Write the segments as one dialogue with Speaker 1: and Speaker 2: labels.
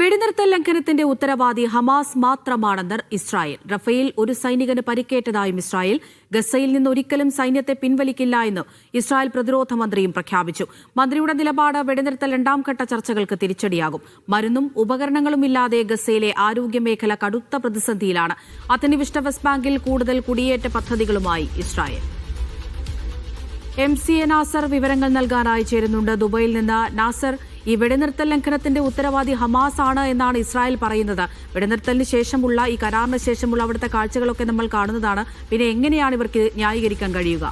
Speaker 1: വെടിനിർത്തൽ ലംഘനത്തിന്റെ ഉത്തരവാദി ഹമാസ് മാത്രമാണെന്ന് ഇസ്രായേൽ റഫേൽ ഒരു സൈനികന് പരിക്കേറ്റതായും ഇസ്രായേൽ ഗസയിൽ നിന്ന് ഒരിക്കലും സൈന്യത്തെ പിൻവലിക്കില്ല എന്ന് ഇസ്രായേൽ പ്രതിരോധ മന്ത്രിയും പ്രഖ്യാപിച്ചു മന്ത്രിയുടെ നിലപാട് വെടിനിർത്തൽ രണ്ടാം ഘട്ട ചർച്ചകൾക്ക് തിരിച്ചടിയാകും മരുന്നും ഉപകരണങ്ങളും ഇല്ലാതെ ഗസയിലെ ആരോഗ്യമേഖല കടുത്ത പ്രതിസന്ധിയിലാണ് അധിനിവിഷ്ട വെസ്റ്റ് ബാങ്കിൽ കൂടുതൽ കുടിയേറ്റ പദ്ധതികളുമായി Israel M C A Nasar വിവരങ്ങൾ നൽകാനായി ചേരുന്നുണ്ട് ദുബൈയിൽ നിന്ന് നാസർ ഈ വെടിനിർത്തൽ ലംഘനത്തിന്റെ ഉത്തരവാദി ഹമാസ് ആണ് എന്നാണ് ഇസ്രായേൽ പറയുന്നത് വെടിനിർത്തലിന് ശേഷമുള്ള ഈ കരാറിന് ശേഷമുള്ള അവിടുത്തെ കാഴ്ചകളൊക്കെ നമ്മൾ കാണുന്നതാണ് പിന്നെ എങ്ങനെയാണ് ഇവർക്ക് ന്യായീകരിക്കാൻ കഴിയുക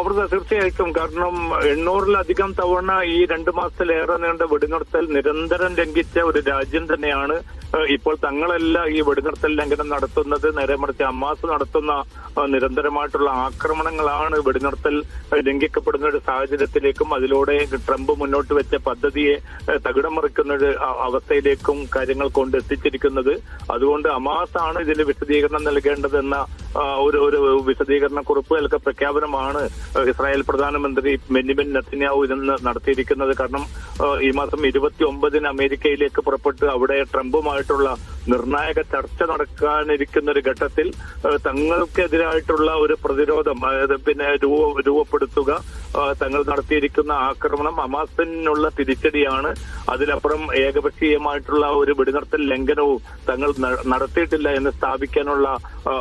Speaker 2: അവിടുത്തെ തീർച്ചയായിട്ടും കാരണം എണ്ണൂറിലധികം തവണ ഈ രണ്ടു മാസത്തിലേറെ നീണ്ട വെടിനിർത്തൽ നിരന്തരം ലംഘിച്ച ഒരു രാജ്യം തന്നെയാണ് ഇപ്പോൾ തങ്ങളെല്ലാം ഈ വെടിനിർത്തൽ ലംഘനം നടത്തുന്നത് നേരെ മറിച്ച് അമ്മാസ് നടത്തുന്ന നിരന്തരമായിട്ടുള്ള ആക്രമണങ്ങളാണ് വെടിനിർത്തൽ ലംഘിക്കപ്പെടുന്ന ഒരു സാഹചര്യത്തിലേക്കും അതിലൂടെ ട്രംപ് മുന്നോട്ട് വെച്ച പദ്ധതിയെ തകിടം മറിക്കുന്ന ഒരു അവസ്ഥയിലേക്കും കാര്യങ്ങൾ കൊണ്ട് എത്തിച്ചിരിക്കുന്നത് അതുകൊണ്ട് അമാസ് ആണ് ഇതിന് വിശദീകരണം നൽകേണ്ടതെന്ന ഒരു ഒരു വിശദീകരണ കുറിപ്പ് അല്ലെങ്കിൽ പ്രഖ്യാപനമാണ് ഇസ്രായേൽ പ്രധാനമന്ത്രി ബെന്യമിൻ നെത്തന്യാവു ഇതിന് നടത്തിയിരിക്കുന്നത് കാരണം ഈ മാസം ഇരുപത്തി ഒമ്പതിന് അമേരിക്കയിലേക്ക് പുറപ്പെട്ട് അവിടെ ട്രംപുമായി സംബന്ധിച്ചുമായിട്ടുള്ള നിർണായക ചർച്ച നടക്കാനിരിക്കുന്ന ഒരു ഘട്ടത്തിൽ തങ്ങൾക്കെതിരായിട്ടുള്ള ഒരു പ്രതിരോധം അതായത് പിന്നെ രൂപപ്പെടുത്തുക തങ്ങൾ നടത്തിയിരിക്കുന്ന ആക്രമണം ഹമാസിനുള്ള തിരിച്ചടിയാണ് അതിലപ്പുറം ഏകപക്ഷീയമായിട്ടുള്ള ഒരു വെടിനിർത്തൽ ലംഘനവും തങ്ങൾ നടത്തിയിട്ടില്ല എന്ന് സ്ഥാപിക്കാനുള്ള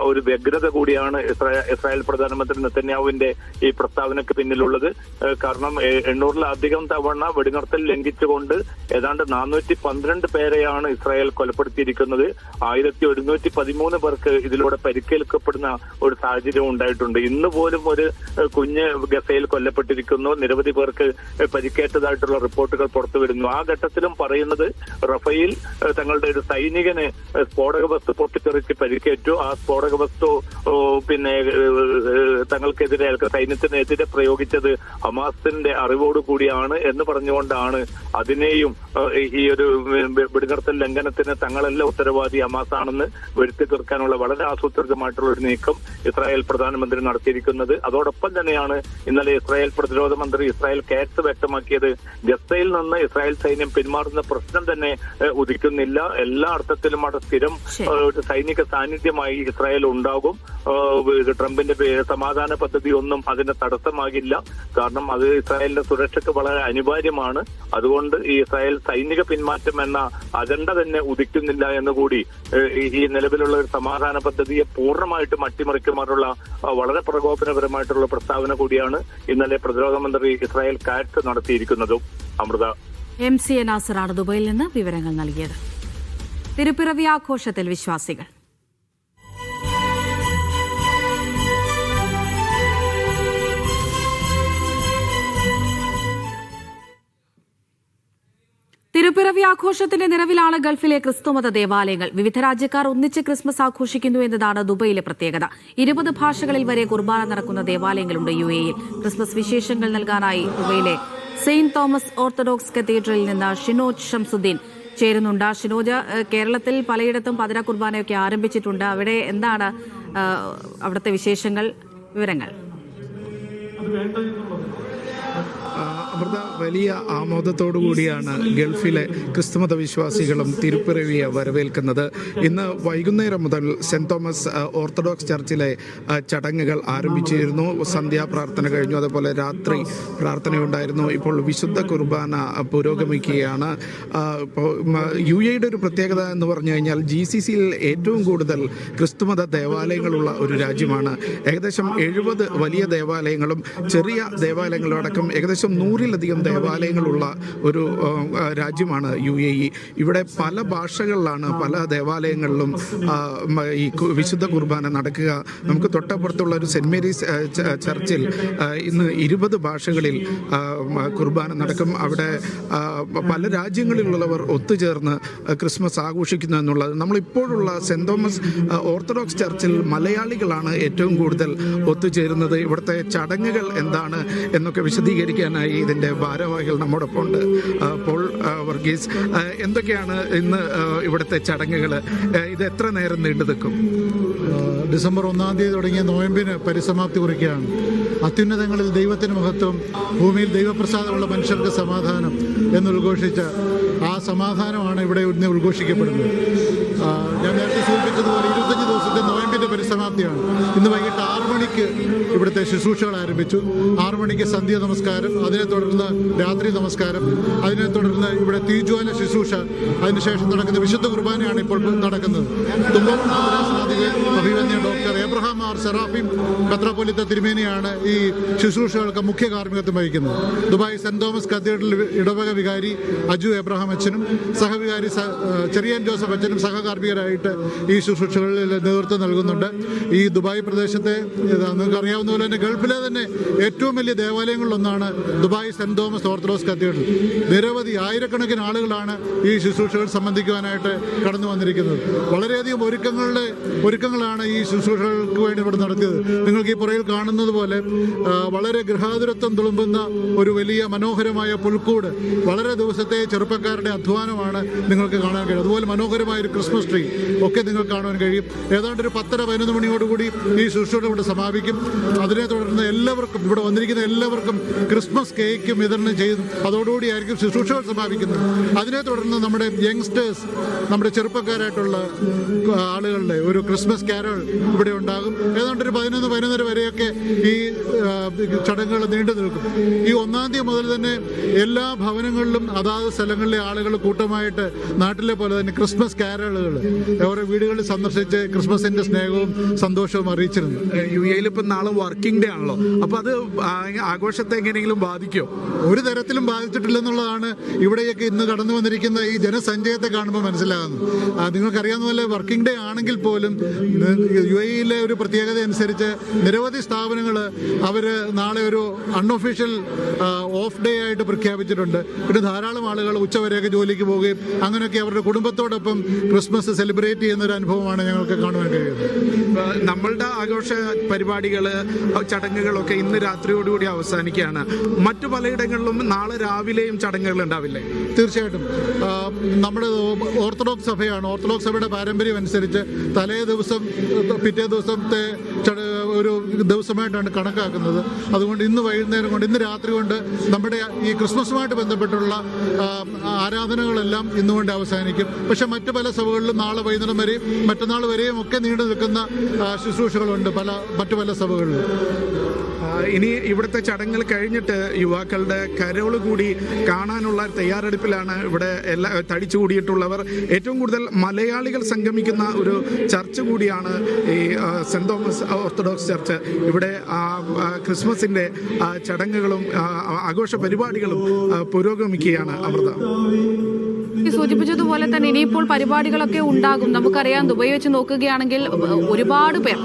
Speaker 2: ഒരു വ്യഗ്രത കൂടിയാണ് ഇസ്രായേൽ പ്രധാനമന്ത്രി നെത്തന്യാഹുവിന്റെ ഈ പ്രസ്താവനയ്ക്ക് പിന്നിലുള്ളത് കാരണം എണ്ണൂറിലധികം തവണ വെടിനിർത്തൽ ലംഘിച്ചുകൊണ്ട് ഏതാണ്ട് നാനൂറ്റി പന്ത്രണ്ട് പേരെയാണ് ഇസ്രായേൽ കൊലപ്പെടുത്തിയിരിക്കുന്നത് ആയിരത്തി ഒരുന്നൂറ്റി പതിമൂന്ന് പേർക്ക് ഇതിലൂടെ പരിക്കേൽക്കപ്പെടുന്ന ഒരു സാഹചര്യം ഉണ്ടായിട്ടുണ്ട് ഇന്ന് പോലും ഒരു കുഞ്ഞ് ഗസയിൽ കൊല്ലപ്പെട്ടു കൊല്ലപ്പെട്ടിരിക്കുന്നു നിരവധി പേർക്ക് പരിക്കേറ്റതായിട്ടുള്ള റിപ്പോർട്ടുകൾ പുറത്തു വരുന്നു ആ ഘട്ടത്തിലും പറയുന്നത് റഫേൽ തങ്ങളുടെ ഒരു സൈനികന് സ്ഫോടക വസ്തു പൊട്ടിത്തെറിച്ച് പരിക്കേറ്റു ആ സ്ഫോടക വസ്തു പിന്നെ തങ്ങൾക്കെതിരെ സൈന്യത്തിനെതിരെ പ്രയോഗിച്ചത് ഹമാസിന്റെ അറിവോടുകൂടിയാണ് എന്ന് പറഞ്ഞുകൊണ്ടാണ് അതിനെയും ഈ ഒരു വെടിനിർത്തൽ ലംഘനത്തിന് തങ്ങളെല്ലാം ഉത്തരവാദി ഹമാസാണെന്ന് വരുത്തി തീർക്കാനുള്ള വളരെ ആസൂത്രിതമായിട്ടുള്ള ഒരു നീക്കം ഇസ്രായേൽ പ്രധാനമന്ത്രി നടത്തിയിരിക്കുന്നത് അതോടൊപ്പം തന്നെയാണ് ഇന്നലെ ഇസ്രായേൽ ഇസ്രായേൽ പ്രതിരോധ മന്ത്രി ഇസ്രായേൽ കാറ്റ്സ് വ്യക്തമാക്കിയത് ഗസയിൽ നിന്ന് ഇസ്രായേൽ സൈന്യം പിന്മാറുന്ന പ്രശ്നം തന്നെ ഉദിക്കുന്നില്ല എല്ലാ അർത്ഥത്തിലും അവിടെ സ്ഥിരം സൈനിക സാന്നിധ്യമായി ഇസ്രായേൽ ഉണ്ടാകും ട്രംപിന്റെ സമാധാന പദ്ധതി ഒന്നും അതിന് തടസ്സമാകില്ല കാരണം അത് ഇസ്രായേലിന്റെ സുരക്ഷയ്ക്ക് വളരെ അനിവാര്യമാണ് അതുകൊണ്ട് ഈ ഇസ്രായേൽ സൈനിക പിന്മാറ്റം എന്ന അജണ്ട തന്നെ ഉദിക്കുന്നില്ല എന്ന് കൂടി ഈ നിലവിലുള്ള ഒരു സമാധാന പദ്ധതിയെ പൂർണ്ണമായിട്ടും അട്ടിമറിക്കുമാറുള്ള വളരെ പ്രകോപനപരമായിട്ടുള്ള പ്രസ്താവന കൂടിയാണ് ഇന്നലെ പ്രതിരോധ മന്ത്രി ഇസ്രായേൽ കാറ്റ്സ് നടത്തിയിരിക്കുന്നതും അമൃത
Speaker 1: എം സി എ നാസറാണ് ദുബൈയിൽ നിന്ന് വിവരങ്ങൾ നൽകിയത് തിരുപ്പിറവി ആഘോഷത്തിൽ വിശ്വാസികൾ തിരുപ്പിറവി ആഘോഷത്തിന്റെ നിറവിലാണ് ഗൾഫിലെ ക്രിസ്തുമത ദേവാലയങ്ങൾ വിവിധ രാജ്യക്കാർ ഒന്നിച്ച് ക്രിസ്മസ് ആഘോഷിക്കുന്നു എന്നതാണ് ദുബൈയിലെ പ്രത്യേകത ഇരുപത് ഭാഷകളിൽ വരെ കുർബാന നടക്കുന്ന ദേവാലയങ്ങളുണ്ട് യു എയിൽ ക്രിസ്മസ് വിശേഷങ്ങൾ നൽകാനായി ദുബൈയിലെ സെയിന്റ് തോമസ് ഓർത്തഡോക്സ് കത്തീഡ്രലിൽ നിന്ന് ഷിനോജ് ഷംസുദ്ദീൻ ചേരുന്നുണ്ട് ഷിനോജ് കേരളത്തിൽ പലയിടത്തും പതിര കുർബാനയൊക്കെ ആരംഭിച്ചിട്ടുണ്ട് അവിടെ എന്താണ് അവിടുത്തെ വിശേഷങ്ങൾ വിവരങ്ങൾ അത്
Speaker 3: സമൃദ്ധ വലിയ ആമോദത്തോടു കൂടിയാണ് ഗൾഫിലെ ക്രിസ്തുമത വിശ്വാസികളും തിരുപ്പിറവിയെ വരവേൽക്കുന്നത് ഇന്ന് വൈകുന്നേരം മുതൽ സെന്റ് തോമസ് ഓർത്തഡോക്സ് ചർച്ചിലെ ചടങ്ങുകൾ ആരംഭിച്ചിരുന്നു സന്ധ്യാപ്രാർത്ഥന കഴിഞ്ഞു അതുപോലെ രാത്രി പ്രാർത്ഥനയുണ്ടായിരുന്നു ഇപ്പോൾ വിശുദ്ധ കുർബാന പുരോഗമിക്കുകയാണ് യു എയുടെ ഒരു പ്രത്യേകത എന്ന് പറഞ്ഞു കഴിഞ്ഞാൽ ജി സി സിയിൽ ഏറ്റവും കൂടുതൽ ക്രിസ്തുമത ദേവാലയങ്ങളുള്ള ഒരു രാജ്യമാണ് ഏകദേശം എഴുപത് വലിയ ദേവാലയങ്ങളും ചെറിയ ദേവാലയങ്ങളും അടക്കം ഏകദേശം നൂറിൽ അഞ്ഞൂറിലധികം ദേവാലയങ്ങളുള്ള ഒരു രാജ്യമാണ് യു എ ഇ ഇവിടെ പല ഭാഷകളിലാണ് പല ദേവാലയങ്ങളിലും ഈ വിശുദ്ധ കുർബാന നടക്കുക നമുക്ക് തൊട്ടപ്പുറത്തുള്ള ഒരു സെൻറ് മേരീസ് ചർച്ചിൽ ഇന്ന് ഇരുപത് ഭാഷകളിൽ കുർബാന നടക്കും അവിടെ പല രാജ്യങ്ങളിലുള്ളവർ ഒത്തുചേർന്ന് ക്രിസ്മസ് ആഘോഷിക്കുന്നു എന്നുള്ളത് നമ്മളിപ്പോഴുള്ള സെൻറ് തോമസ് ഓർത്തഡോക്സ് ചർച്ചിൽ മലയാളികളാണ് ഏറ്റവും കൂടുതൽ ഒത്തുചേരുന്നത് ഇവിടുത്തെ ചടങ്ങുകൾ എന്താണ് എന്നൊക്കെ വിശദീകരിക്കാനായി ഇതിൻ്റെ അതിൻ്റെ ഭാരവാഹികൾ നമ്മോടൊപ്പം ഉണ്ട് പോൾ വർഗീസ് എന്തൊക്കെയാണ് ഇന്ന് ഇവിടുത്തെ ചടങ്ങുകൾ ഇത് എത്ര നേരം നീണ്ടു നിൽക്കും ഡിസംബർ ഒന്നാം തീയതി തുടങ്ങിയ നോയമ്പിന് പരിസമാപ്തി കുറിക്കുകയാണ് അത്യുന്നതങ്ങളിൽ ദൈവത്തിന് മഹത്വം ഭൂമിയിൽ ദൈവപ്രസാദമുള്ള മനുഷ്യർക്ക് സമാധാനം എന്ന് ഉദ്ഘോഷിച്ച ആ സമാധാനമാണ് ഇവിടെ ഇന്ന് ഉദ്ഘോഷിക്കപ്പെടുന്നത് ഞാൻ നേരത്തെ സൂചിപ്പിച്ചതുപോലെ ഇരുപത്തഞ്ച് ദിവസത്തെ നോയമ്പിൻ്റെ പരിസമാപ്തിയാണ് ഇന്ന് വൈകിട്ട് ആറ് മണിക്ക് ഇവിടുത്തെ ശുശ്രൂഷകൾ ആരംഭിച്ചു ആറു മണിക്ക് സന്ധ്യ നമസ്കാരം അതിനെ തുടർന്ന് രാത്രി നമസ്കാരം അതിനെ തുടർന്ന് ഇവിടെ തീജ്വാല ശുശ്രൂഷ അതിനുശേഷം നടക്കുന്ന വിശുദ്ധ കുർബാനയാണ് ഇപ്പോൾ നടക്കുന്നത് തുമ്പം അഭിമന്യ ഡോക്ടർ എബ്രഹാം ആർ സെറാഫിം മെത്രാപൊലിത്ത തിരുമേനിയാണ് ഈ ശുശ്രൂഷകൾക്ക് മുഖ്യ കാർമ്മികത്വം വഹിക്കുന്നത് ദുബായ് സെന്റ് തോമസ് കത്തീഡ്രൽ ഇടവക വികാരി അജു എബ്രഹാം അച്ഛനും സഹവികാരി ചെറിയൻ ജോസഫ് അച്ഛനും സഹകാർമ്മികരായിട്ട് ഈ ശുശ്രൂഷകളിൽ നേതൃത്വം നൽകുന്നുണ്ട് ഈ ദുബായ് പ്രദേശത്തെ നിങ്ങൾക്ക് അറിയാവുന്ന പോലെ തന്നെ ഗൾഫിലെ തന്നെ ഏറ്റവും വലിയ ദേവാലയങ്ങളിലൊന്നാണ് Dubai saint Thomas orthodox cathedral നിരവധി ആയിരക്കണക്കിന് ആളുകളാണ് ഈ ശുശ്രൂഷകൾ സംബന്ധിക്കുവാനായിട്ട് കടന്നു വന്നിരിക്കുന്നത് വളരെയധികം ഒരുക്കങ്ങളുടെ ഒരുക്കങ്ങളാണ് ഈ ശുശ്രൂഷകൾക്ക് വേണ്ടി ഇവിടെ നടത്തിയത് നിങ്ങൾക്ക് ഈ പുറയിൽ കാണുന്നത് പോലെ വളരെ ഗൃഹാതുരത്വം തുളുമ്പുന്ന ഒരു വലിയ മനോഹരമായ പുൽക്കൂട് വളരെ ദിവസത്തെ ചെറുപ്പക്കാരുടെ അധ്വാനമാണ് നിങ്ങൾക്ക് കാണാൻ കഴിയും അതുപോലെ മനോഹരമായ ഒരു ക്രിസ്മസ് ട്രീ ഒക്കെ ഒക്കെ നിങ്ങൾക്ക് കാണാൻ കഴിയും ഏതാണ്ട് ഒരു പത്തര പതിനൊന്ന് മണിയോടുകൂടി ഈ ശുശ്രൂഷ ഇവിടെ സമാപിക്കും അതിനെ തുടർന്ന് എല്ലാവർക്കും ഇവിടെ വന്നിരിക്കുന്ന എല്ലാവർക്കും ക്രിസ്മസ് കേക്കും വിതരണം ചെയ്യും ആയിരിക്കും ശുശ്രൂഷകൾ സമാപിക്കുന്നത് അതിനെ തുടർന്ന് നമ്മുടെ യങ്സ്റ്റേഴ്സ് നമ്മുടെ ചെറുപ്പക്കാരായിട്ടുള്ള ആളുകളുടെ ഒരു ക്രിസ്മസ് കാരോൾ ഇവിടെ ഉണ്ടാകും ഏതാണ്ട് ഒരു പതിനൊന്ന് പതിനൊന്നര വരെയൊക്കെ ഈ ചടങ്ങുകൾ നീണ്ടു നിൽക്കും ഈ ഒന്നാം തീയതി മുതൽ തന്നെ എല്ലാ ഭവനങ്ങളിലും അതാത് സ്ഥലങ്ങളിലെ ആളുകൾ കൂട്ടമായിട്ട് നാട്ടിലെ പോലെ തന്നെ ക്രിസ്മസ് കാരളുകൾ ഓരോ വീടുകളിൽ സന്ദർശിച്ച് ക്രിസ്മസിന്റെ സ്നേഹവും സന്തോഷവും അറിയിച്ചിരുന്നു
Speaker 4: യു എയിൽ ഇപ്പം നാളെ വർക്കിംഗ് ഡേ ആണല്ലോ അപ്പോൾ അത് ആഘോഷത്തെ എങ്ങനെയെങ്കിലും ബാധിക്കുമോ
Speaker 3: ഒരു തരത്തിലും ബാധിച്ചിട്ടില്ലെന്നുള്ളതാണ് ഇവിടെയൊക്കെ ഇന്ന് കടന്നു വന്നിരിക്കുന്ന ഈ ജനസഞ്ചയത്തെ കാണുമ്പോൾ മനസ്സിലാകുന്നത് നിങ്ങൾക്കറിയാവുന്ന പോലെ വർക്കിംഗ് ഡേ ആണെങ്കിൽ പോലും യു എയിലെ ഒരു പ്രത്യേകത അനുസരിച്ച് നിരവധി സ്ഥാപനങ്ങൾ അവർ നാളെ ഒരു അൺഒഫീഷ്യൽ ഓഫ് ഡേ ആയിട്ട് പ്രഖ്യാപിച്ചിട്ടുണ്ട് പിന്നെ ധാരാളം ആളുകൾ ഉച്ചവരെയൊക്കെ ജോലിക്ക് പോവുകയും അങ്ങനെയൊക്കെ അവരുടെ കുടുംബത്തോടൊപ്പം ക്രിസ്മസ് സെലിബ്രേറ്റ് ചെയ്യുന്ന ഒരു അനുഭവമാണ് ഞങ്ങൾക്ക് കാണുവാൻ കഴിയുന്നത്
Speaker 4: നമ്മളുടെ ആഘോഷ പരിപാടികൾ ചടങ്ങുകളൊക്കെ ഇന്ന് രാത്രിയോടുകൂടി അവസാനിക്കുകയാണ് മറ്റു പലയിടങ്ങളിലും നാളെ രാവിലെയും ചടങ്ങുകൾ ഉണ്ടാവില്ലേ തീർച്ചയായിട്ടും നമ്മുടെ ഓർത്തഡോക്സ് സഭയാണ് ഓർത്തഡോക്സ് സഭയുടെ പാരമ്പര്യം അനുസരിച്ച് തലേ ദിവസം പിറ്റേ ദിവസത്തെ ഒരു ദിവസമായിട്ടാണ് കണക്കാക്കുന്നത് അതുകൊണ്ട് ഇന്ന് വൈകുന്നേരം കൊണ്ട് ഇന്ന് രാത്രി കൊണ്ട് നമ്മുടെ ഈ ക്രിസ്മസുമായിട്ട് ബന്ധപ്പെട്ടുള്ള ആരാധനകളെല്ലാം ഇന്നുകൊണ്ട് അവസാനിക്കും പക്ഷെ മറ്റു പല സഭകളിലും നാളെ വൈകുന്നേരം വരെയും മറ്റന്നാൾ വരെയും ഒക്കെ നീണ്ടു നിൽക്കുന്ന ശുശ്രൂഷകളുണ്ട് പല മറ്റു പല സഭകളിലും
Speaker 3: ഇനി ഇവിടുത്തെ ചടങ്ങുകൾ കഴിഞ്ഞിട്ട് യുവാക്കളുടെ കരോൾ കൂടി കാണാനുള്ള തയ്യാറെടുപ്പിലാണ് ഇവിടെ എല്ലാ തടിച്ചു കൂടിയിട്ടുള്ളവർ ഏറ്റവും കൂടുതൽ മലയാളികൾ സംഗമിക്കുന്ന ഒരു ചർച്ച കൂടിയാണ് ഈ സെന്റ് തോമസ് ഓർത്തഡോക്സ് ചർച്ച് ഇവിടെ ക്രിസ്മസിൻ്റെ ചടങ്ങുകളും ആഘോഷ പരിപാടികളും പുരോഗമിക്കുകയാണ് അമൃത
Speaker 1: സൂചിപ്പിച്ചതുപോലെ തന്നെ ഇനിയിപ്പോൾ പരിപാടികളൊക്കെ ഉണ്ടാകും നമുക്കറിയാം ദുബൈ വെച്ച് നോക്കുകയാണെങ്കിൽ ഒരുപാട് പേർ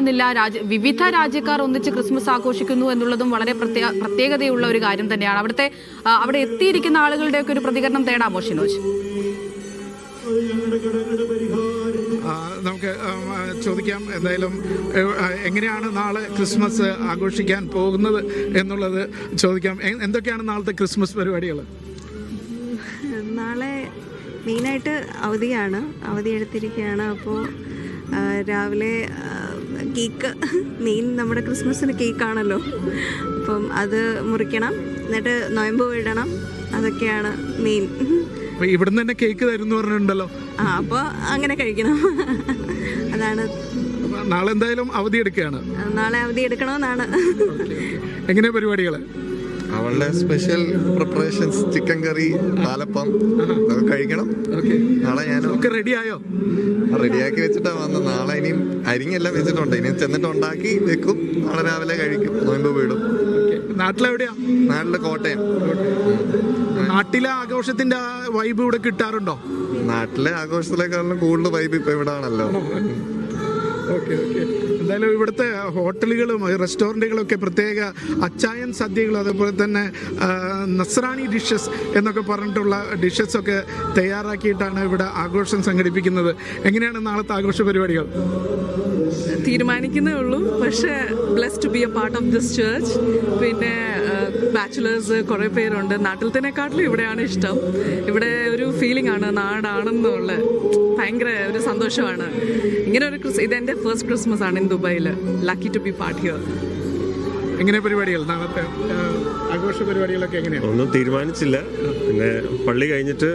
Speaker 1: എന്നില്ല രാജ്യ വിവിധ രാജ്യക്കാർ ഒന്നിച്ച് ക്രിസ്മസ് ആഘോഷിക്കുന്നു എന്നുള്ളതും വളരെ പ്രത്യേക പ്രത്യേകതയുള്ള ഒരു കാര്യം തന്നെയാണ് അവിടുത്തെ അവിടെ എത്തിയിരിക്കുന്ന ആളുകളുടെയൊക്കെ ഒരു പ്രതികരണം തേടാമോ ഷിനോജ്
Speaker 4: നമുക്ക് ചോദിക്കാം എന്തായാലും എങ്ങനെയാണ് നാളെ ക്രിസ്മസ് ആഘോഷിക്കാൻ പോകുന്നത് എന്നുള്ളത് ചോദിക്കാം എന്തൊക്കെയാണ് നാളത്തെ ക്രിസ്മസ് പരിപാടികൾ
Speaker 5: നാളെ മെയിനായിട്ട് അവധിയാണ് അവധി എടുത്തിരിക്കുകയാണ് അപ്പോൾ രാവിലെ കേക്ക് മെയിൻ നമ്മുടെ ക്രിസ്മസിന് കേക്കാണല്ലോ അപ്പം അത് മുറിക്കണം എന്നിട്ട് നോയമ്പ് ഇടണം അതൊക്കെയാണ് മെയിൻ
Speaker 4: ഇവിടുന്ന് തന്നെ കേക്ക് തരുന്നു പറഞ്ഞിട്ടുണ്ടല്ലോ
Speaker 5: അപ്പോൾ അങ്ങനെ കഴിക്കണം
Speaker 4: അതാണ് നാളെ എന്തായാലും അവധി എടുക്കുകയാണ്
Speaker 5: നാളെ അവധി എടുക്കണമെന്നാണ്
Speaker 4: എങ്ങനെ പരിപാടികൾ
Speaker 6: അവളുടെ special preparations chicken curry palappam അതൊക്കെ കഴിക്കണം
Speaker 4: നാളെ ഞാൻ ഒക്കെ റെഡിയായോ
Speaker 6: റെഡിയാക്കി വെച്ചിട്ടാ വന്നത് നാളെ ഇനിയും അരിങ്ങെല്ലാം വെച്ചിട്ടുണ്ട് ഇനി ചെന്നിട്ട് ഉണ്ടാക്കി വെക്കും നാളെ രാവിലെ കഴിക്കും നോയമ്പ് വീടും നാട്ടിലെവിടെയാ നാട്ടിലെ കോട്ടയം
Speaker 4: നാട്ടിലെ ആഘോഷത്തിന്റെ വൈബ് ഇവിടെ കിട്ടാറുണ്ടോ
Speaker 6: നാട്ടിലെ ആഘോഷത്തിലേക്കാളും കൂടുതൽ വൈബ് ഇപ്പൊ ഇവിടെ ആണല്ലോ
Speaker 4: എന്തായാലും ഇവിടുത്തെ ഹോട്ടലുകളും റെസ്റ്റോറൻറ്റുകളും ഒക്കെ പ്രത്യേക അച്ചായൻ സദ്യകൾ അതേപോലെ തന്നെ നസ്രാണി ഡിഷസ് എന്നൊക്കെ പറഞ്ഞിട്ടുള്ള ഡിഷസ് ഒക്കെ തയ്യാറാക്കിയിട്ടാണ് ഇവിടെ ആഘോഷം സംഘടിപ്പിക്കുന്നത് എങ്ങനെയാണ് നാളത്തെ ആഘോഷ പരിപാടികൾ
Speaker 7: തീരുമാനിക്കുന്നേ ഉള്ളൂ പക്ഷേ bless to be a part of this church പിന്നെ ബാച്ചുലേഴ്സ് കുറേ പേരുണ്ട് നാട്ടിലത്തേക്കാട്ടിലും ഇവിടെയാണ് ഇഷ്ടം ഇവിടെ ഒരു ഫീലിംഗ് ആണ് നാടാണെന്നുള്ള ഭയങ്കര ഒരു സന്തോഷമാണ് ഇങ്ങനെ ഒരു ക്രിസ് ഇതെൻ്റെ ഫസ്റ്റ് ക്രിസ്മസ് ആണ് ഇൻ ദുബായിൽ lucky to be part here
Speaker 4: എങ്ങനെ പരിപാടികൾ നാളത്തെ ആഘോഷ പരിപാടികളൊക്കെ എങ്ങനെയാണ് ഒന്നും തീരുമാനിച്ചില്ല
Speaker 6: പിന്നെ പള്ളി കഴിഞ്ഞിട്ട്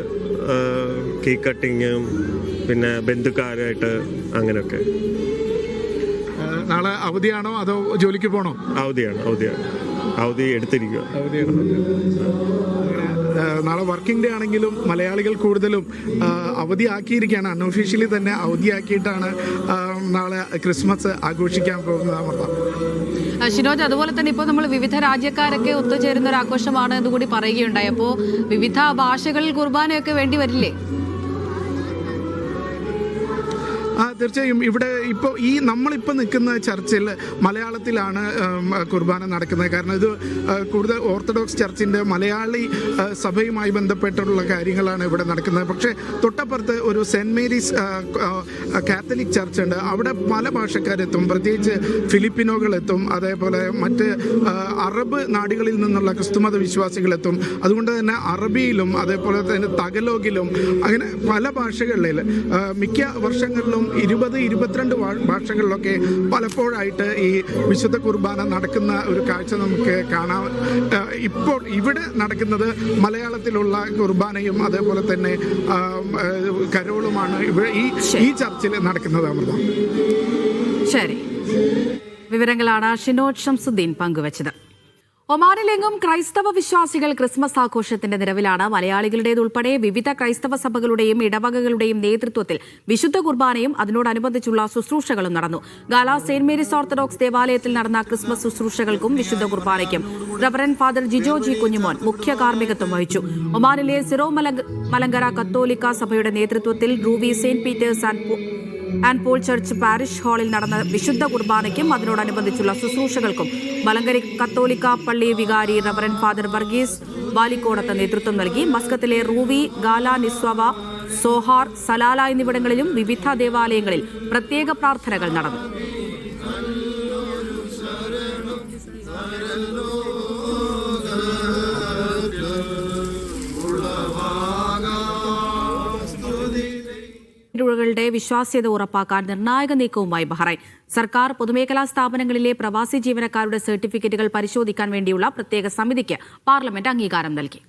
Speaker 6: കേക്ക് കട്ടിങ്ങും പിന്നെ ബന്ധുക്കാരായിട്ട് അങ്ങനെയൊക്കെ
Speaker 4: നാളെ അവധിയാണോ അതോ ജോലിക്ക് പോകണോ
Speaker 6: അവധിയാണ് അവധിയാണ് അവധി എടുത്തിരിക്കുക അവധി
Speaker 4: നാളെ വർക്കിംഗ് ഡേ ആണെങ്കിലും മലയാളികൾ കൂടുതലും അവധി ആക്കിയിരിക്കുകയാണ് അൺഒഫീഷ്യലി തന്നെ അവധിയാക്കിയിട്ടാണ് നാളെ ക്രിസ്മസ് ആഘോഷിക്കാൻ പോകുന്നത് അമൃത
Speaker 1: ഷിനോജ് അതുപോലെ തന്നെ ഇപ്പോൾ നമ്മൾ വിവിധ രാജ്യക്കാരൊക്കെ ഒത്തുചേരുന്ന ഒരു ആഘോഷമാണ് എന്നുകൂടി പറയുകയുണ്ടായി അപ്പോൾ വിവിധ ഭാഷകളിൽ കുർബാനയൊക്കെ വേണ്ടി വരില്ലേ
Speaker 4: തീർച്ചയായും ഇവിടെ ഇപ്പോൾ ഈ നമ്മളിപ്പോൾ നിൽക്കുന്ന ചർച്ചിൽ മലയാളത്തിലാണ് കുർബാന നടക്കുന്നത് കാരണം ഇത് കൂടുതൽ ഓർത്തഡോക്സ് ചർച്ചിൻ്റെ മലയാളി സഭയുമായി ബന്ധപ്പെട്ടുള്ള കാര്യങ്ങളാണ് ഇവിടെ നടക്കുന്നത് പക്ഷേ തൊട്ടപ്പുറത്ത് ഒരു സെൻറ്റ് മേരീസ് കാത്തലിക് ചർച്ച് ഉണ്ട് അവിടെ പല ഭാഷക്കാരെത്തും പ്രത്യേകിച്ച് ഫിലിപ്പിനോകളെത്തും അതേപോലെ മറ്റ് അറബ് നാടുകളിൽ നിന്നുള്ള ക്രിസ്തുമത വിശ്വാസികളെത്തും അതുകൊണ്ട് തന്നെ അറബിയിലും അതേപോലെ തന്നെ തകലോഗിലും അങ്ങനെ പല ഭാഷകളിൽ മിക്ക വർഷങ്ങളിലും ഇരുപത് ഇരുപത്തിരണ്ട് ഭാഷകളിലൊക്കെ പലപ്പോഴായിട്ട് ഈ വിശുദ്ധ കുർബാന നടക്കുന്ന ഒരു കാഴ്ച നമുക്ക് കാണാം ഇപ്പോൾ ഇവിടെ നടക്കുന്നത് മലയാളത്തിലുള്ള കുർബാനയും അതേപോലെ തന്നെ കരോളുമാണ് ഇവിടെ ഈ ഈ ചർച്ചിൽ നടക്കുന്നത് അമൃത
Speaker 1: ശരി വിവരങ്ങളാണ് ഷിനോദ് ഷംസുദ്ദീൻ പങ്കുവച്ചത് ഒമാനിലെങ്ങും ക്രൈസ്തവ വിശ്വാസികൾ ക്രിസ്മസ് ആഘോഷത്തിന്റെ നിലവിലാണ് മലയാളികളുടേതുൾപ്പെടെ വിവിധ ക്രൈസ്തവ സഭകളുടെയും ഇടവകകളുടെയും നേതൃത്വത്തിൽ വിശുദ്ധ കുർബാനയും അതിനോടനുബന്ധിച്ചുള്ള ശുശ്രൂഷകളും നടന്നു ഗാല സെന്റ് മേരീസ് ഓർത്തഡോക്സ് ദേവാലയത്തിൽ നടന്ന ക്രിസ്മസ് ശുശ്രൂഷകൾക്കും വിശുദ്ധ കുർബാനയ്ക്കും reverend father Jijo G Kunjumon മുഖ്യ കാർമ്മികത്വം വഹിച്ചു ഒമാനിലെ സിറോ മലങ്കര കത്തോലിക്ക സഭയുടെ നേതൃത്വത്തിൽ Ruwi saint Peter's and and Paul church parish ഹാളിൽ നടന്ന വിശുദ്ധ കുർബാനയ്ക്കും അതിനോടനുബന്ധിച്ചുള്ള ശുശ്രൂഷകൾക്കും മലങ്കരി കത്തോലിക്ക പള്ളി വികാരി റവറൻ ഫാദർ വർഗീസ് വാലിക്കോടത്ത് നേതൃത്വം നൽകി മസ്കത്തിലെ Ruwi Gala Nizwa Sohar Salalah എന്നിവിടങ്ങളിലും വിവിധ ദേവാലയങ്ങളിൽ പ്രത്യേക പ്രാർത്ഥനകൾ നടന്നു സംഘടനകളുടെ വിശ്വാസ്യത ഉറപ്പാക്കാൻ നിർണായക നീക്കവുമായി ബഹ്റൈൻ സർക്കാർ പൊതുമേഖലാ സ്ഥാപനങ്ങളിലെ പ്രവാസി ജീവനക്കാരുടെ സർട്ടിഫിക്കറ്റുകൾ പരിശോധിക്കാൻ വേണ്ടിയുള്ള പ്രത്യേക സമിതിക്ക് പാർലമെന്റ് അംഗീകാരം നൽകി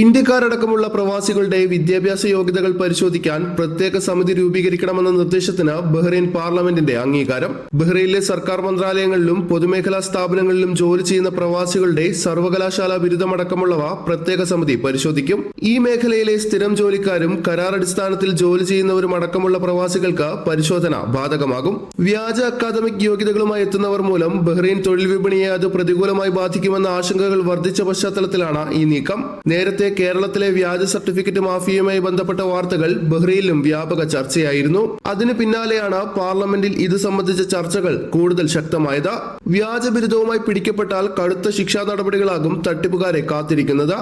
Speaker 8: ഇന്ത്യക്കാരടക്കമുള്ള പ്രവാസികളുടെ വിദ്യാഭ്യാസ യോഗ്യതകൾ പരിശോധിക്കാൻ പ്രത്യേക സമിതി രൂപീകരിക്കണമെന്ന നിർദ്ദേശത്തിന് ബഹ്റൈൻ പാർലമെന്റിന്റെ അംഗീകാരം ബഹ്റൈനിലെ സർക്കാർ മന്ത്രാലയങ്ങളിലും പൊതുമേഖലാ സ്ഥാപനങ്ങളിലും ജോലി ചെയ്യുന്ന പ്രവാസികളുടെ സർവകലാശാല ബിരുദമടക്കമുള്ളവ പ്രത്യേക സമിതി പരിശോധിക്കും ഈ മേഖലയിലെ സ്ഥിരം ജോലിക്കാരും കരാർ അടിസ്ഥാനത്തിൽ ജോലി ചെയ്യുന്നവരും അടക്കമുള്ള പ്രവാസികൾക്ക് പരിശോധന ബാധകമാകും വ്യാജ അക്കാദമിക് യോഗ്യതകളുമായി എത്തുന്നവർ മൂലം ബഹ്റൈൻ തൊഴിൽ വിപണിയെ അത് പ്രതികൂലമായി ബാധിക്കുമെന്ന ആശങ്കകൾ വർദ്ധിച്ച പശ്ചാത്തലത്തിലാണ് ഈ നീക്കം നേരത്തെ നേരത്തെ കേരളത്തിലെ വ്യാജ സർട്ടിഫിക്കറ്റ് മാഫിയയുമായി ബന്ധപ്പെട്ട വാർത്തകൾ ബഹ്റയിലും വ്യാപക ചർച്ചയായിരുന്നു അതിനു പിന്നാലെയാണ് പാർലമെന്റിൽ ഇത് സംബന്ധിച്ച ചർച്ചകൾ കൂടുതൽ ശക്തമായത് വ്യാജ ബിരുദവുമായി പിടിക്കപ്പെട്ടാൽ കടുത്ത ശിക്ഷാ നടപടികളാകും തട്ടിപ്പുകാരെ കാത്തിരിക്കുന്നത്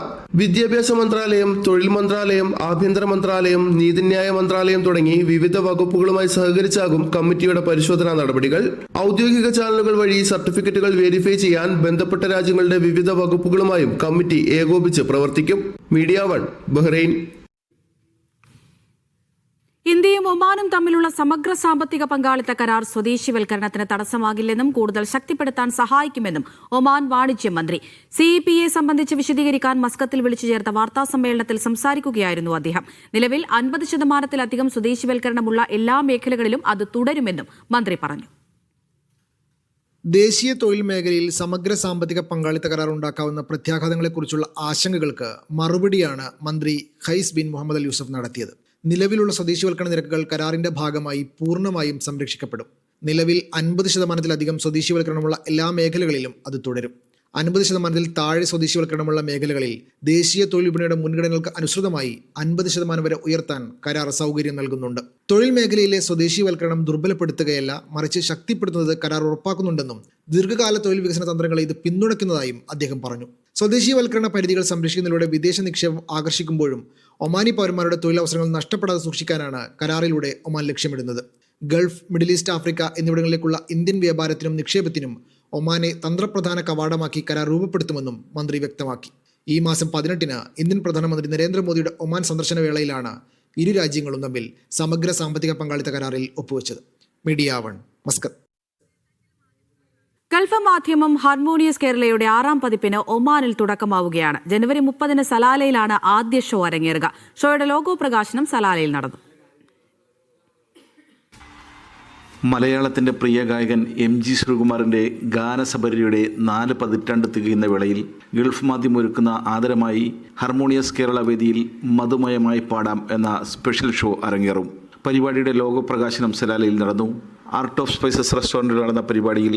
Speaker 8: വിദ്യാഭ്യാസ മന്ത്രാലയം തൊഴിൽ മന്ത്രാലയം ആഭ്യന്തര മന്ത്രാലയം നീതിന്യായ മന്ത്രാലയം തുടങ്ങി വിവിധ വകുപ്പുകളുമായി സഹകരിച്ചാകും കമ്മിറ്റിയുടെ പരിശോധനാ നടപടികൾ ഔദ്യോഗിക ചാനലുകൾ വഴി സർട്ടിഫിക്കറ്റുകൾ വെരിഫൈ ചെയ്യാൻ ബന്ധപ്പെട്ട രാജ്യങ്ങളുടെ വിവിധ വകുപ്പുകളുമായും കമ്മിറ്റി ഏകോപിച്ച് പ്രവർത്തിക്കും മീഡിയ വൺ ബഹ്റൈൻ
Speaker 1: ഇന്ത്യയും ഒമാനും തമ്മിലുള്ള സമഗ്ര സാമ്പത്തിക പങ്കാളിത്ത കരാർ സ്വദേശിവൽക്കരണത്തിന് തടസ്സമാകില്ലെന്നും കൂടുതൽ ശക്തിപ്പെടുത്താൻ സഹായിക്കുമെന്നും ഒമാൻ വാണിജ്യ മന്ത്രി എ സംബന്ധിച്ച് വിശദീകരിക്കാൻ മസ്കത്തിൽ വിളിച്ചു ചേർത്ത വാർത്താസമ്മേളനത്തിൽ സംസാരിക്കുകയായിരുന്നു അദ്ദേഹം നിലവിൽ അൻപത് ശതമാനത്തിലധികം സ്വദേശിവൽക്കരണമുള്ള എല്ലാ മേഖലകളിലും അത് തുടരുമെന്നും മന്ത്രി പറഞ്ഞു
Speaker 8: ദേശീയ തൊഴിൽ മേഖലയിൽ സമഗ്ര സാമ്പത്തിക പങ്കാളിത്ത കരാർ ഉണ്ടാക്കാവുന്ന പ്രത്യാഘാതങ്ങളെക്കുറിച്ചുള്ള ആശങ്കകൾക്ക് മറുപടിയാണ് മന്ത്രി Qais bin Muhammad al Yusuf നടത്തിയത് നിലവിലുള്ള സ്വദേശിവൽക്കരണ നിരക്കുകൾ കരാറിന്റെ ഭാഗമായി പൂർണ്ണമായും സംരക്ഷിക്കപ്പെടും നിലവിൽ അൻപത് ശതമാനത്തിലധികം സ്വദേശിവൽക്കരണമുള്ള എല്ലാ മേഖലകളിലും അത് തുടരും അൻപത് ശതമാനത്തിൽ താഴെ സ്വദേശികൾക്കിടമുള്ള മേഖലകളിൽ ദേശീയ തൊഴിൽ വിപണിയുടെ മുൻഗണനകൾക്ക് അനുസൃതമായി അൻപത് ശതമാനം വരെ ഉയർത്താൻ കരാർ സൗകര്യം നൽകുന്നുണ്ട് തൊഴിൽ മേഖലയിലെ സ്വദേശീവൽക്കരണം ദുർബലപ്പെടുത്തുകയല്ല മറിച്ച് ശക്തിപ്പെടുത്തുന്നത് കരാർ ഉറപ്പാക്കുന്നുണ്ടെന്നും ദീർഘകാല തൊഴിൽ വികസന തന്ത്രങ്ങളെ ഇത് പിന്തുണയ്ക്കുന്നതായും അദ്ദേഹം പറഞ്ഞു സ്വദേശീവൽക്കരണ പരിധികൾ സംരക്ഷിക്കുന്നതിലൂടെ വിദേശ നിക്ഷേപം ആകർഷിക്കുമ്പോഴും ഒമാനി പൗരന്മാരുടെ തൊഴിലവസരങ്ങൾ നഷ്ടപ്പെടാതെ സൂക്ഷിക്കാനാണ് കരാറിലൂടെ ഒമാൻ ലക്ഷ്യമിടുന്നത് ഗൾഫ് മിഡിൽ ഈസ്റ്റ് ആഫ്രിക്ക എന്നിവിടങ്ങളിലേക്കുള്ള ഇന്ത്യൻ വ്യാപാരത്തിനും നിക്ഷേപത്തിനും ഒമാനെ തന്ത്രപ്രധാന കവാടമാക്കി കരാർ രൂപപ്പെടുത്തുമെന്നും മന്ത്രി വ്യക്തമാക്കി ഈ മാസം പതിനെട്ടിന് ഇന്ത്യൻ പ്രധാനമന്ത്രി നരേന്ദ്രമോദിയുടെ ഒമാൻ സന്ദർശന വേളയിലാണ് ഇരു രാജ്യങ്ങളും തമ്മിൽ സമഗ്ര സാമ്പത്തിക പങ്കാളിത്ത കരാറിൽ ഒപ്പുവെച്ചത് media one Muscat
Speaker 1: Gulf Madhyamam harmonious കേരളയുടെ ആറാം പതിപ്പിന് ഒമാനിൽ തുടക്കമാവുകയാണ് ജനുവരി മുപ്പതിന് സലാലയിലാണ് ആദ്യ ഷോ അരങ്ങേറുക ഷോയുടെ ലോഗോ പ്രകാശനം സലാലയിൽ നടന്നു
Speaker 9: മലയാളത്തിൻ്റെ പ്രിയ ഗായകൻ എം ജി ശ്രീകുമാറിൻ്റെ ഗാനസബരിയുടെ നാല് പതിറ്റാണ്ട് തികയുന്ന വേളയിൽ ഗൾഫ് മാധ്യമം ഒരുക്കുന്ന ആദരമായി ഹാർമോണിയസ് കേരള വേദിയിൽ മധുമയമായി പാടാം എന്ന സ്പെഷ്യൽ ഷോ അരങ്ങേറും പരിപാടിയുടെ ലോകപ്രകാശനം സലാലയിൽ നടന്നു ആർട്ട് ഓഫ് സ്പൈസസ് റെസ്റ്റോറൻറ്റിൽ നടന്ന പരിപാടിയിൽ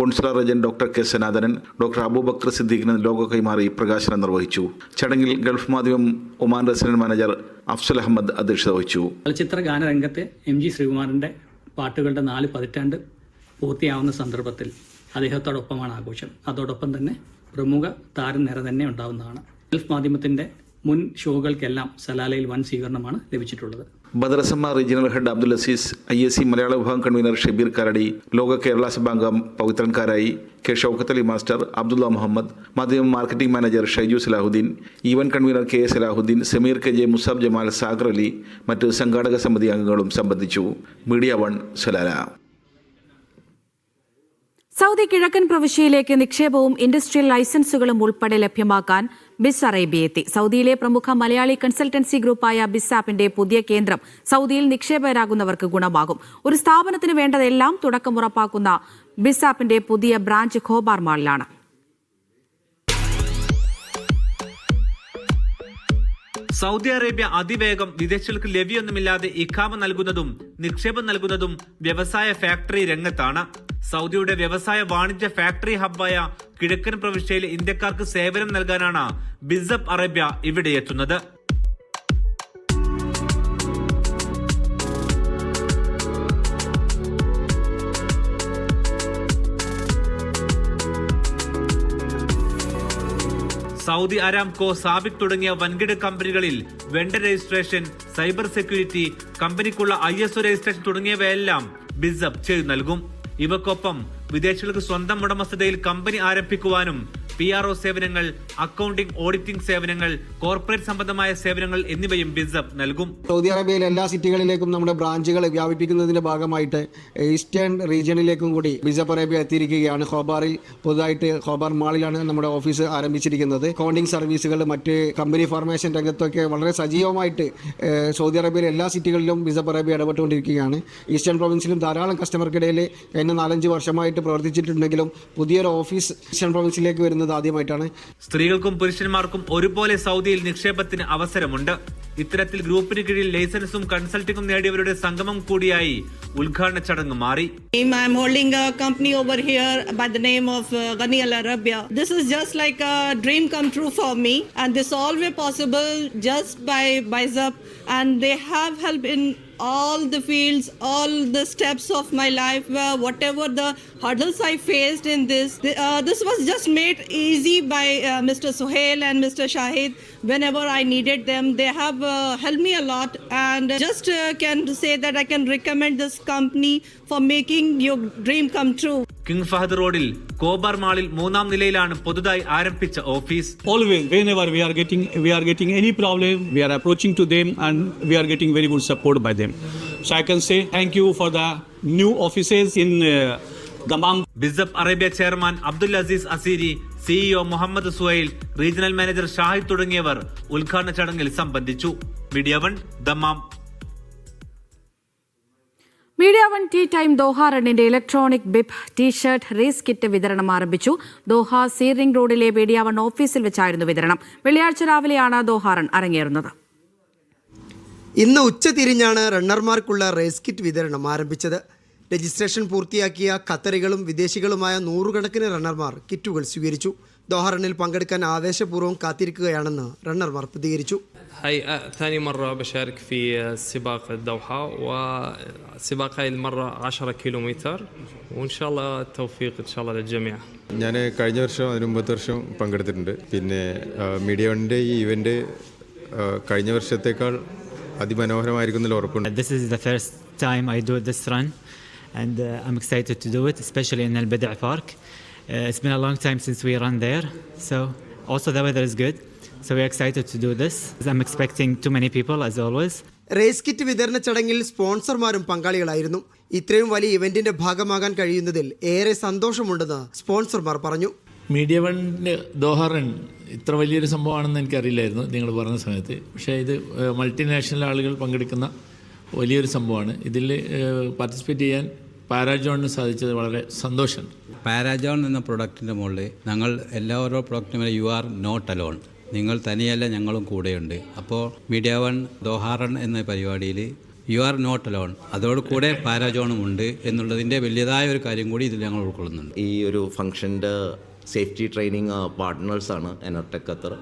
Speaker 9: consular agent doctor K Sanathanan doctor Abubacker സിദ്ദീഖിന് ലോഗോ കൈമാറി പ്രകാശനം നിർവഹിച്ചു ചടങ്ങിൽ Gulf Madhyamam Oman resident manager Afsal Ahammed അധ്യക്ഷത വഹിച്ചു ചലച്ചിത്ര ഗാനരംഗത്തെ എം ജി ശ്രീകുമാറിന്റെ പാട്ടുകളുടെ നാല് പതിറ്റാണ്ട് പൂർത്തിയാവുന്ന സന്ദർഭത്തിൽ അദ്ദേഹത്തോടൊപ്പമാണ് ആഘോഷം അതോടൊപ്പം തന്നെ പ്രമുഖ താരനിര തന്നെ ഉണ്ടാവുന്നതാണ് ഗൾഫ് മാധ്യമത്തിന്റെ മുൻ ഷോകൾക്കെല്ലാം സലാലയിൽ വൻ സ്വീകരണമാണ് ലഭിച്ചിട്ടുള്ളത് ബദ്രസമ്മ regional head Abdul Azeez I S C മലയാള വിഭാഗം കൺവീനർ ഷബീർ കരടി ലോക കേരള സഭാംഗം പവിത്രൻകാരായി കെ അലി മാസ്റ്റർ അബ്ദുള്ള മുഹമ്മദ് മാധ്യമ marketing manager Shaiju Salahuddeen event convener K Salahuddeen Sameer K J Musab Jamal Sagar Ali മറ്റ് സംഘാടക സമിതി അംഗങ്ങളും സംബന്ധിച്ചു മീഡിയ വൺ സലാല
Speaker 1: സൗദി കിഴക്കൻ പ്രവിശ്യയിലേക്ക് നിക്ഷേപവും ഇൻഡസ്ട്രിയൽ ലൈസൻസുകളും ഉൾപ്പെടെ ലഭ്യമാക്കാൻ ബിസ് അറേബ്യ എത്തി സൗദിയിലെ പ്രമുഖ മലയാളി കൺസൾട്ടൻസി ഗ്രൂപ്പായ ബിസ്സാപ്പിന്റെ പുതിയ കേന്ദ്രം സൗദിയിൽ നിക്ഷേപകരാകുന്നവർക്ക് ഗുണമാകും ഒരു സ്ഥാപനത്തിന് വേണ്ടതെല്ലാം തുടക്കം തുടക്കമുറപ്പാക്കുന്ന ബിസ്സാപ്പിന്റെ പുതിയ ബ്രാഞ്ച് ഖോബാർ മാളിലാണ് സൗദി അറേബ്യ അതിവേഗം വിദേശികൾക്ക് ലവിയൊന്നുമില്ലാതെ ഇഖാമ നൽകുന്നതും നിക്ഷേപം നൽകുന്നതും വ്യവസായ ഫാക്ടറി രംഗത്താണ് സൗദിയുടെ വ്യവസായ വാണിജ്യ ഫാക്ടറി ഹബ്ബായ കിഴക്കൻ പ്രവിശ്യയിൽ ഇന്ത്യക്കാർക്ക് സേവനം നൽകാനാണ് ബിസപ്പ് അറേബ്യ ഇവിടെ എത്തുന്നത് സൗദി അരാംകോ സാബിക് തുടങ്ങിയ വൻകിട കമ്പനികളിൽ വെണ്ടർ രജിസ്ട്രേഷൻ സൈബർ സെക്യൂരിറ്റി കമ്പനിക്കുള്ള ഐ രജിസ്ട്രേഷൻ തുടങ്ങിയവയെല്ലാം ബിസപ്പ് ചെയ്തു നൽകും ഇവക്കൊപ്പം വിദേശികൾക്ക് സ്വന്തം ഉടമസ്ഥതയിൽ കമ്പനി ആരംഭിക്കുവാനും പി ആർ ഒ സേവനങ്ങൾ അക്കൗണ്ടിംഗ് ഓഡിറ്റിംഗ് സേവനങ്ങൾ കോർപ്പറേറ്റ് സംബന്ധമായ സേവനങ്ങൾ എന്നിവയും ബിസബ് നൽകും
Speaker 9: സൗദി അറേബ്യയിലെ എല്ലാ സിറ്റികളിലേക്കും നമ്മുടെ ബ്രാഞ്ചുകൾ വ്യാപിപ്പിക്കുന്നതിന്റെ ഭാഗമായിട്ട് ഈസ്റ്റേൺ റീജിയണിലേക്കും കൂടി ബിസബ് അറേബ്യ എത്തിയിരിക്കുകയാണ് ഹോബാറിൽ പുതുതായിട്ട് ഹോബാർ മാളിലാണ് നമ്മുടെ ഓഫീസ് ആരംഭിച്ചിരിക്കുന്നത് അക്കൗണ്ടിംഗ് സർവീസുകൾ മറ്റ് കമ്പനി ഫോർമേഷൻ രംഗത്തൊക്കെ വളരെ സജീവമായിട്ട് സൗദി അറേബ്യയിലെ എല്ലാ സിറ്റികളിലും ബിസബ് അറേബ്യ ഇടപെട്ടുകൊണ്ടിരിക്കുകയാണ് ഈസ്റ്റേൺ പ്രൊവിൻസിലും ധാരാളം കസ്റ്റമർക്കിടയിൽ കഴിഞ്ഞ നാലഞ്ച് വർഷമായിട്ട് ആയിട്ട് പ്രവർത്തിച്ചിട്ടുണ്ടെങ്കിലും പുതിയൊരു ഓഫീസ് പ്രൊവിൻസിലേക്ക് വരുന്നത് ആദ്യമായിട്ടാണ്
Speaker 1: സ്ത്രീകൾക്കും പുരുഷന്മാർക്കും ഒരുപോലെ സൗദിയിൽ നിക്ഷേപത്തിന് അവസരമുണ്ട് ഇത്തരത്തിൽ ഗ്രൂപ്പിന് കീഴിൽ ലൈസൻസും കൺസൾട്ടിംഗും നേടിയവരുടെ സംഗമം കൂടിയായി ഉദ്ഘാടന ചടങ്ങ് മാറി
Speaker 10: all the fields, all the steps of my life, uh, whatever the hurdles I faced in this. Uh, this was just made easy by uh, Mr. Sohail and Mr. Shahid. whenever I needed them. They have uh, helped me a lot and just uh, can say that I can recommend this company for making your dream come true.
Speaker 1: King Fahad King Fahad Mall, Khobar മാളിൽ മൂന്നാം നിലയിലാണ് പുതുതായി ആരംഭിച്ച Office.
Speaker 11: Always, whenever we are getting we are getting any problem, we are approaching to them and we are getting very good support by them. So I can say thank you for the new offices in uh, Dammam
Speaker 1: Bizzapp Arabia chairman Abdul Aziz Asiri CEO Muhammad Suhail regional manager Shahid തുടങ്ങിയവർ ഉദ്ഘാടന ചടങ്ങിൽ സംബന്ധിച്ചു media one Dammam media one tea time Doha റണ്ണിന്റെ electronic bib T shirt race kit വിതരണം ആരംഭിച്ചു Doha സീറിംഗ് റോഡിലെ media one ഓഫീസിൽ വെച്ചായിരുന്നു വിതരണം വെള്ളിയാഴ്ച രാവിലെയാണ് ദോഹ റൺ അരങ്ങേറുന്നത് ഇന്ന് ഉച്ച തിരിഞ്ഞാണ് റണ്ണർമാർക്കുള്ള റേസ് കിറ്റ് വിതരണം ആരംഭിച്ചത് രജിസ്ട്രേഷൻ പൂർത്തിയാക്കിയ ഖത്തറികളും വിദേശികളുമായ നൂറുകണക്കിന് റണ്ണർമാർ കിറ്റുകൾ സ്വീകരിച്ചു ദോഹ റണ്ണിൽ പങ്കെടുക്കാൻ ആവേശപൂർവ്വം കാത്തിരിക്കുകയാണെന്ന് റണ്ണർമാർ പ്രതികരിച്ചു
Speaker 12: 10
Speaker 13: ഞാൻ കഴിഞ്ഞ വർഷം അതിന് മുമ്പത്തെ വർഷം പങ്കെടുത്തിട്ടുണ്ട് പിന്നെ മീഡിയ ഈ ഇവൻ്റ് കഴിഞ്ഞ വർഷത്തേക്കാൾ അതിമനോഹരമായിരിക്കുന്നതിൽ ഉറപ്പുണ്ട്
Speaker 14: this is the first time I do this run and uh, I'm excited to do it, especially in Al Bada' Park. Uh, it's been a long time since we run there, so also the weather is good. So we're excited to do this. I'm expecting too many people as always.
Speaker 1: Race kit വിതരണ ചടങ്ങിൽ സ്പോൺസർമാരും പങ്കാളികളായിരുന്നു ഇത്രയും വലിയ ഇവന്റിന്റെ ഭാഗമാകാൻ കഴിയുന്നതിൽ ഏറെ സന്തോഷമുണ്ടെന്ന് സ്പോൺസർമാർ പറഞ്ഞു
Speaker 15: media Doha run ഇത്ര വലിയൊരു സംഭവമാണെന്ന് എനിക്കറിയില്ലായിരുന്നു നിങ്ങൾ പറഞ്ഞ സമയത്ത് പക്ഷേ ഇത് മൾട്ടിനാഷണൽ ആളുകൾ പങ്കെടുക്കുന്ന വലിയൊരു സംഭവമാണ് ഇതിൽ പാർട്ടിസിപ്പേറ്റ് ചെയ്യാൻ പാരാജോണിന് സാധിച്ചത് വളരെ സന്തോഷമുണ്ട്
Speaker 16: പാരാജോൺ എന്ന പ്രൊഡക്റ്റിൻ്റെ മുകളിൽ ഞങ്ങൾ എല്ലാ ഓരോ പ്രൊഡക്റ്റിനും യു ആർ നോട്ട് അലോൺ നിങ്ങൾ തനിയല്ല ഞങ്ങളും കൂടെയുണ്ട് അപ്പോൾ മീഡിയ വൺ ദോഹാറൺ എന്ന പരിപാടിയിൽ യു ആർ നോട്ട് അലോൺ അതോട് കൂടെ പാരാജോണും ഉണ്ട് എന്നുള്ളതിൻ്റെ വലിയതായ ഒരു കാര്യം കൂടി ഇതിൽ ഞങ്ങൾ
Speaker 17: ഉൾക്കൊള്ളുന്നുണ്ട് ഈ ഒരു ഫംഗ്ഷൻ്റെ സേഫ്റ്റി ട്രെയിനിങ് പാർട്ട്നേഴ്സാണ് എനർടെക് ഖത്തർ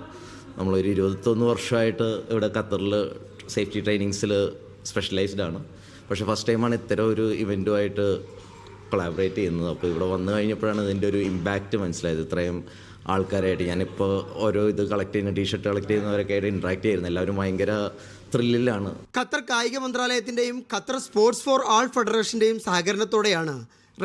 Speaker 17: നമ്മളൊരു ഇരുപത്തൊന്ന് വർഷമായിട്ട് ഇവിടെ ഖത്തറിൽ സേഫ്റ്റി ട്രെയിനിങ്സിൽ സ്പെഷ്യലൈസ്ഡ് ആണ് പക്ഷേ ഫസ്റ്റ് ടൈമാണ് ഇത്തരം ഒരു ഇവൻറ്റുമായിട്ട് കൊളാബറേറ്റ് ചെയ്യുന്നത് അപ്പോൾ ഇവിടെ വന്നു കഴിഞ്ഞപ്പോഴാണ് ഇതിൻ്റെ ഒരു ഇമ്പാക്റ്റ് മനസ്സിലായത് ഇത്രയും ആൾക്കാരായിട്ട് ഞാനിപ്പോൾ ഓരോ ഇത് കളക്ട് ചെയ്യുന്ന ടീഷർട്ട് കളക്ട് ചെയ്യുന്നവരൊക്കെ ആയിട്ട് ഇൻട്രാക്ട് ചെയ്യുന്നത് എല്ലാവരും ഭയങ്കര ത്രില്ലിലാണ്
Speaker 1: ഖത്തർ കായിക മന്ത്രാലയത്തിൻ്റെയും ഖത്തർ സ്പോർട്സ് ഫോർ ആൾ ഫെഡറേഷൻ്റെയും സഹകരണത്തോടെയാണ്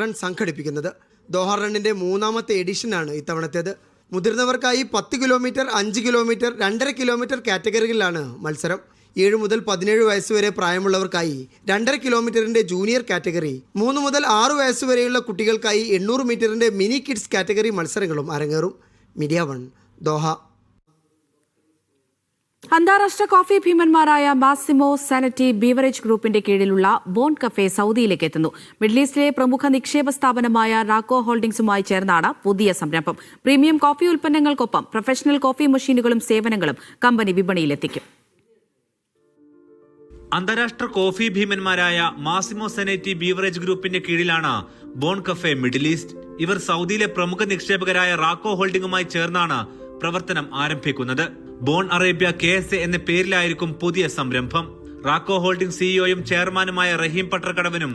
Speaker 1: റൺ സംഘടിപ്പിക്കുന്നത് ദോഹ റണ്ണിൻ്റെ മൂന്നാമത്തെ എഡിഷനാണ് ഇത്തവണത്തേത് മുതിർന്നവർക്കായി പത്ത് കിലോമീറ്റർ അഞ്ച് കിലോമീറ്റർ രണ്ടര കിലോമീറ്റർ കാറ്റഗറികളിലാണ് മത്സരം ഏഴ് മുതൽ പതിനേഴ് വയസ്സുവരെ പ്രായമുള്ളവർക്കായി രണ്ടര കിലോമീറ്ററിന്റെ ജൂനിയർ കാറ്റഗറി മൂന്ന് മുതൽ ആറ് വയസ്സുവരെയുള്ള കുട്ടികൾക്കായി എണ്ണൂറ് മീറ്ററിന്റെ മിനി കിഡ്സ് കാറ്റഗറി മത്സരങ്ങളും അരങ്ങേറും മീഡിയ വൺ ദോഹ അന്താരാഷ്ട്ര കോഫി ഭീമന്മാരായ മാസിമോ സാനറ്റി ബീവറേജ് ഗ്രൂപ്പിന്റെ കീഴിലുള്ള ബോൺ കഫേ സൗദിയിലേക്ക് എത്തുന്നു മിഡിൽ ഈസ്റ്റിലെ പ്രമുഖ നിക്ഷേപ സ്ഥാപനമായ റാക്കോ ഹോൾഡിംഗ്സുമായി ചേർന്നാണ് പുതിയ സംരംഭം പ്രീമിയം കോഫി ഉൽപ്പന്നങ്ങൾക്കൊപ്പം പ്രൊഫഷണൽ കോഫി മെഷീനുകളും സേവനങ്ങളും കമ്പനി വിപണിയിലെത്തിക്കും അന്താരാഷ്ട്ര കോഫി ഭീമന്മാരായ മാസിമോ സെനേറ്റി ബീവറേജ് ഗ്രൂപ്പിന്റെ കീഴിലാണ് ബോൺ കഫേ മിഡിൽ ഈസ്റ്റ് ഇവർ സൗദിയിലെ പ്രമുഖ നിക്ഷേപകരായ റാക്കോ ഹോൾഡിംഗുമായി ചേർന്നാണ് പ്രവർത്തനം ആരംഭിക്കുന്നത് Bon Arabia K S A എന്ന പേരിലായിരിക്കും പുതിയ സംരംഭം റാക്കോ ഹോൾഡിംഗ് സിഇഒയും ചെയർമാനുമായ റഹീം പട്ടർക്കടവനും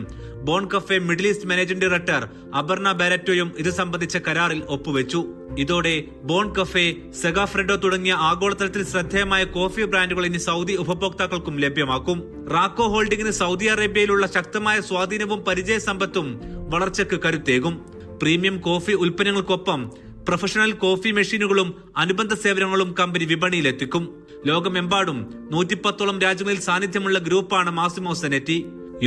Speaker 1: Bon cafe Middle East managing director Aparna ബാരറ്റോയും ഇത് സംബന്ധിച്ച കരാറിൽ ഒപ്പുവെച്ചു ഇതോടെ ബോൺ കഫെ സെഗാഫ്രെഡോ തുടങ്ങിയ ആഗോളതലത്തിൽ ശ്രദ്ധേയമായ കോഫി ബ്രാൻഡുകൾ ഇനി സൗദി ഉപഭോക്താക്കൾക്കും ലഭ്യമാക്കും റാക്കോ ഹോൾഡിംഗിന് സൗദി അറേബ്യയിലുള്ള ശക്തമായ സ്വാധീനവും പരിചയ സമ്പത്തും വളർച്ചയ്ക്ക് കരുത്തേകും പ്രീമിയം കോഫി ഉൽപ്പന്നങ്ങൾക്കൊപ്പം പ്രൊഫഷണൽ കോഫി മെഷീനുകളും അനുബന്ധ സേവനങ്ങളും കമ്പനി വിപണിയിലെത്തിക്കും ലോകമെമ്പാടും നൂറ്റിപ്പത്തോളം രാജ്യങ്ങളിൽ സാന്നിധ്യമുള്ള ഗ്രൂപ്പാണ് Massimo Zanetti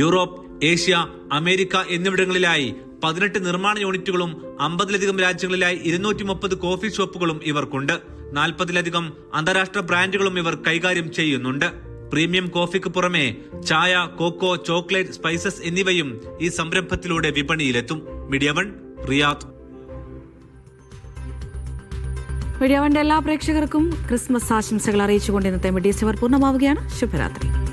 Speaker 1: Europe Asia America എന്നിവിടങ്ങളിലായി പതിനെട്ട് നിർമ്മാണ യൂണിറ്റുകളും അമ്പതിലധികം രാജ്യങ്ങളിലായി ഇരുന്നൂറ്റി മുപ്പത് കോഫി ഷോപ്പുകളും ഇവർക്കുണ്ട് നാൽപ്പതിലധികം അന്താരാഷ്ട്ര ബ്രാൻഡുകളും ഇവർ കൈകാര്യം ചെയ്യുന്നുണ്ട് പ്രീമിയം കോഫിക്ക് പുറമെ ചായ കോക്കോ ചോക്ലേറ്റ് സ്പൈസസ് എന്നിവയും ഈ സംരംഭത്തിലൂടെ വിപണിയിലെത്തും മീഡിയ വൺ റിയാദ് മീഡിയ എല്ലാ പ്രേക്ഷകർക്കും ക്രിസ്മസ് ആശംസകൾ അറിയിച്ചുകൊണ്ട് ഇന്നത്തെ മീഡിയ സിവർ പൂർണ്ണമാവുകയാണ് ശുഭരാത്രി